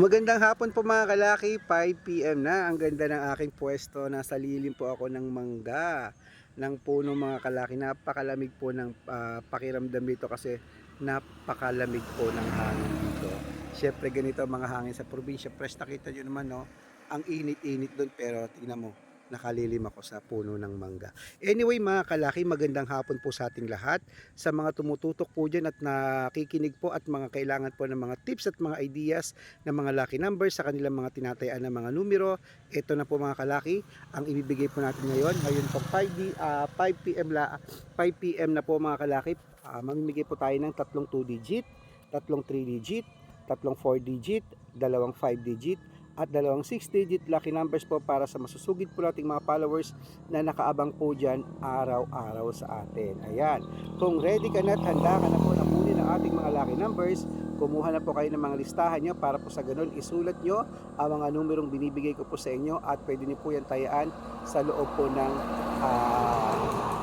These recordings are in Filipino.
Magandang hapon po mga kalaki, 5pm na. Ang ganda ng aking pwesto. Nasa lilim po ako ng mangga ng puno mga kalaki. Napakalamig po ng ah, pakiramdam dito kasi napakalamig po ng hangin dito. Siyempre ganito mga hangin sa probinsya. Fresh nakita nyo naman no, ang init-init doon pero tingnan mo, nakalilim ako sa puno ng mangga. Anyway mga kalaki, magandang hapon po sa ating lahat. Sa mga tumututok po dyan at nakikinig po at mga kailangan po ng mga tips at mga ideas ng mga lucky numbers sa kanilang mga tinatayaan ng mga numero. Ito na po mga kalaki, ang ibibigay po natin ngayon. Ngayon po 5, d, ah, 5 p.m. La, 5 p.m. na po mga kalaki. Ah, mamimigay po tayo ng tatlong 2 digit, tatlong 3 digit, tatlong 4 digit, dalawang 5 digit, at dalawang 6-digit lucky numbers po para sa masusugid po nating mga followers na nakaabang po dyan araw-araw sa atin. Ayan. Kung ready ka na at handa ka na po na kunin ang ating mga lucky numbers, kumuha na po kayo ng mga listahan nyo para po sa ganun isulat nyo ang mga numerong binibigay ko po sa inyo at pwede niyo po yan tayaan sa loob po ng ah,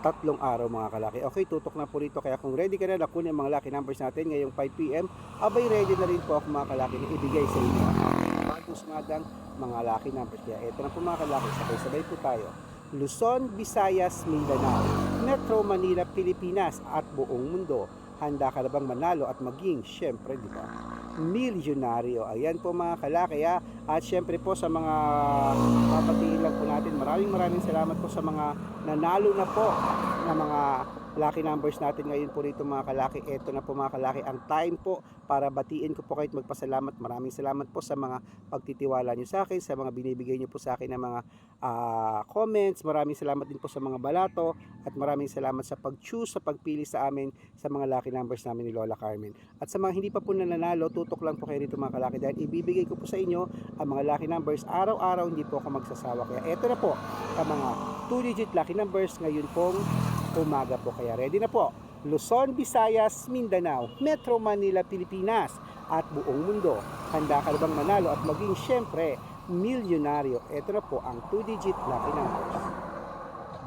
tatlong araw mga kalaki. Okay, tutok na po rito. Kaya kung ready ka na na kunin ang mga lucky numbers natin ngayong 5pm, abay ready na rin po ako mga kalaki na ibigay sa inyo ang ating bagong sumadang mga lucky numbers. Kaya ito na po mga kalaki, sabay-sabay po tayo. Luzon, Visayas, Mindanao, Metro Manila, Pilipinas at buong mundo. Handa ka na bang manalo at maging, syempre, di ba? Milyonaryo. Ayan po mga kalaki ha. At syempre po sa mga papatiin lang po natin, maraming maraming salamat po sa mga nanalo na po na mga lucky numbers natin ngayon po rito mga kalaki. Ito na po mga kalaki ang time po para batiin ko po kayo at magpasalamat. Maraming salamat po sa mga pagtitiwala nyo sa akin, sa mga binibigay nyo po sa akin ng mga ah, comments. Maraming salamat din po sa mga balato at maraming salamat sa pag-choose, sa pagpili sa amin sa mga lucky numbers namin ni Lola Carmen. At sa mga hindi pa po nananalo, tutok lang po kayo rito mga kalaki dahil ibibigay ko po sa inyo ang mga lucky numbers araw-araw hindi po ako magsasawa. Kaya ito na po ang mga 2-digit lucky numbers ngayon pong umaga po. Kaya ready na po. Luzon, Visayas, Mindanao, Metro Manila, Pilipinas at buong mundo. Handa ka bang manalo at maging syempre milyonaryo? Ito na po ang 2-digit lucky numbers.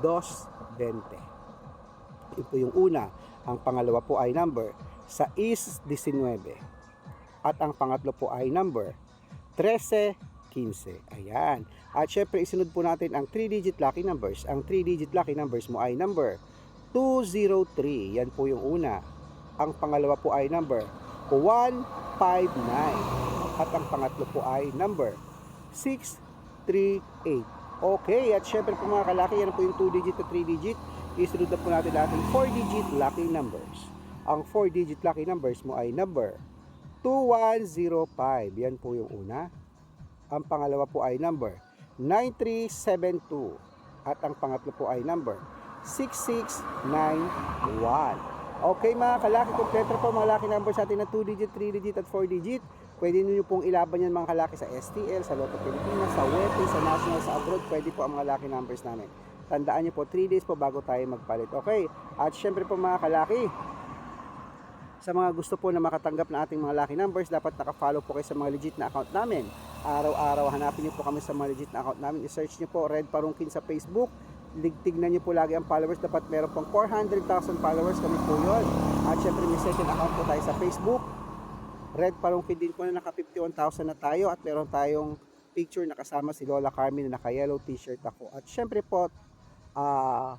220. Ito yung una. Ang pangalawa po ay number 619. At ang pangatlo po ay number 1315. Ayan. At syempre isunod po natin ang 3-digit lucky numbers. Ang 3-digit lucky numbers mo ay number 203. Yan po yung una. Ang pangalawa po ay number 159. At ang pangatlo po ay number 638. Okay, at syempre po mga kalaki, yan po yung 2-digit to 3-digit. Isunod na po natin ating 4-digit lucky numbers. Ang 4-digit lucky numbers mo ay number 2105. Yan po yung una. Ang pangalawa po ay number 9372. At ang pangatlo po ay number 6691. Okay mga kalaki, kompleto po mga lucky numbers natin na 2 digit, 3 digit at 4 digit. Pwede niyo pong ilaban yan mga kalaki sa STL, sa Lotto Pilipinas, sa WEPE, sa National, sa abroad. Pwede po ang mga lucky numbers namin. Tandaan niyo po, 3 days po bago tayo magpalit. Okay, at syempre po mga kalaki, sa mga gusto po na makatanggap na ating mga lucky numbers, dapat naka-follow po kayo sa mga legit na account namin. Araw-araw hanapin niyo po kami sa mga legit na account namin. I-search niyo po Red Parungkin sa Facebook. Tignan niyo po lagi ang followers. Dapat meron pong 400,000 followers kami po yun. At syempre may second account po tayo sa Facebook. Red Parungkin din po na naka 51,000 na tayo at meron tayong picture na kasama si Lola Carmen na naka-yellow t-shirt ako. At syempre po, ah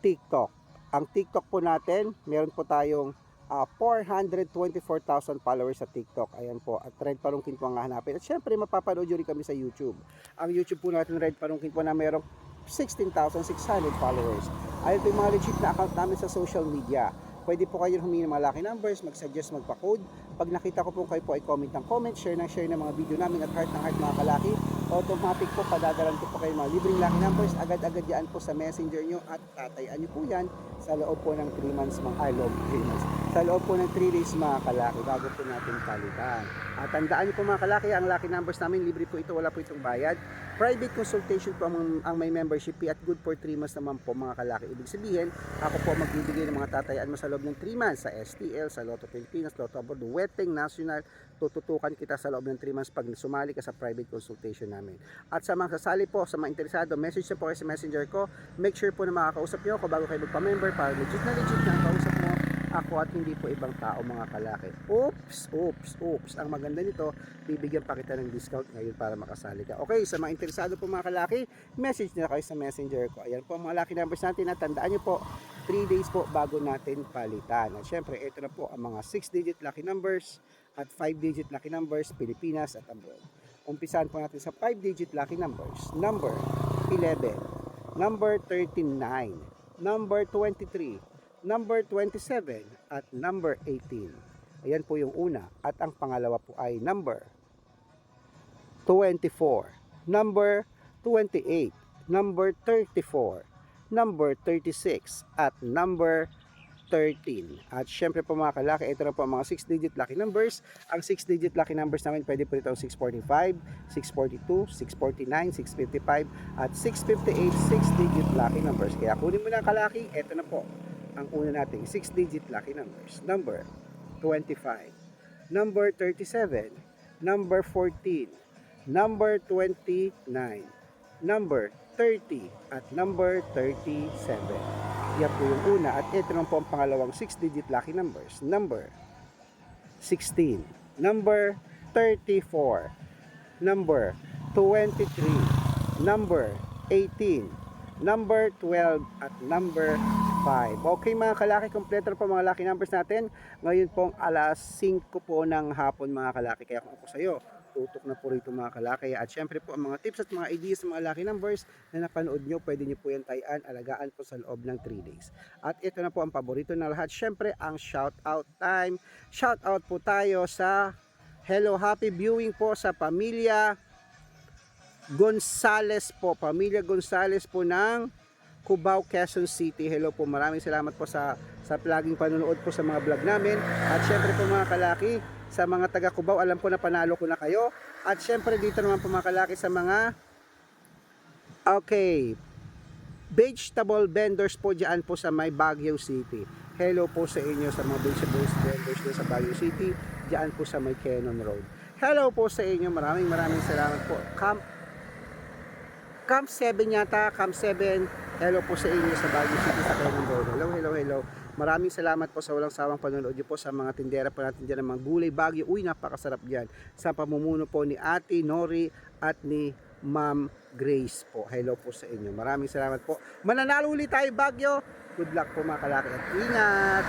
TikTok. Ang TikTok po natin, meron po tayong ah, 424,000 followers sa TikTok. Ayan po. At Red Palungkin po ang hahanapin. At syempre, mapapanood nyo rin kami sa YouTube. Ang YouTube po natin, Red Palungkin po na merong 16,600 followers. Ayun po yung mga legit na account namin sa social media. Pwede po kayo humingi ng mga lucky numbers, mag-suggest, magpa-code. Pag nakita ko po kayo po ay comment ng comment, share ng share ng mga video namin at heart ng heart mga kalaki. Automatic po, padadalan ko po kayo mga libreng lucky numbers. Agad-agad yan po sa messenger nyo at tatayaan nyo po yan sa loob po ng 3 months, mga, ay loob 3 months. Sa loob po ng 3 days mga kalaki, bago po natin palitan. At tandaan po mga kalaki, ang lucky numbers namin, libre po ito, wala po itong bayad. Private consultation po ang, ang may membership fee at good for 3 months naman po mga kalaki. Ibig sabihin, ako po magbibigay ng mga tatayaan mo sa loob ng 3 months sa STL, sa Lotto Pilipinas, Lotto Abroad, Weteng National, tututukan kita sa loob ng 3 months pag sumali ka sa private consultation namin. At sa mga sasali po, sa mga interesado, message na po kayo sa messenger ko. Make sure po na makakausap nyo ako bago kayo magpa-member para legit na legit na ako at hindi po ibang tao mga kalaki. Oops, oops, oops. Ang maganda nito, bibigyan pa kita ng discount ngayon para makasali ka. Okay, sa mga interesado po mga kalaki, message na kayo sa messenger ko. Ayan po mga lucky numbers natin at tandaan nyo po, 3 days po bago natin palitan. At syempre, ito na po ang mga 6-digit lucky numbers at 5-digit lucky numbers, Pilipinas at abroad. Umpisahan po natin sa 5-digit lucky numbers. Number 11, number 39, number 23, number 27, at number 18. Ayan po yung una. At ang pangalawa po ay number 24, number 28, number 34, number 36, at number 13. At syempre po mga kalaki, ito na po ang mga 6-digit lucky numbers. Ang 6-digit lucky numbers namin pwede po ito 645, 642, 649, 655, at 658 6-digit lucky numbers. Kaya kunin mo na kalaki, ito na po ang una nating 6-digit lucky numbers. Number 25, number 37, number 14, number 29, number 30, at number 37. Yan po yung una. At ito naman po ang pangalawang 6-digit lucky numbers. Number 16. Number 34. Number 23. Number 18. Number 12. At number 5. Okay mga kalaki, kompleto po mga lucky numbers natin. Ngayon pong alas 5 po ng hapon mga kalaki. Kaya kung ako sa iyo, tutok na po rito mga kalaki. At syempre po ang mga tips at mga ideas sa mga lucky numbers na napanood nyo, pwede nyo po yan tayan, alagaan po sa loob ng 3 days. At ito na po ang paborito na lahat, syempre ang shout out time. Shout out po tayo sa Hello Happy Viewing po sa pamilya Gonzales po, pamilya Gonzales po ng Cubao, Quezon City. Hello po, maraming salamat po sa sa laging panonood po sa mga vlog namin. At syempre po mga kalaki, sa mga taga Cubao, alam ko na panalo ko na kayo. At syempre dito naman po mga kalaki sa mga Okay, vegetable vendors po dyan po sa may Baguio City. Hello po sa inyo sa mga vegetables vendors dyan sa Baguio City, dyan po sa may Cannon Road. Hello po sa inyo, maraming maraming salamat po. Camp Camp 7 yata, Camp 7. Hello po sa inyo sa Baguio City sa Road. Hello, hello, hello. Maraming salamat po sa walang sawang panonood po sa mga tindera po natin dyan ng mga gulay Baguio. Uy, napakasarap dyan. Sa pamumuno po ni Ate Nori at ni Ma'am Grace po. Hello po sa inyo. Maraming salamat po. Mananalo ulit tayo Baguio. Good luck po mga kalaki at ingat.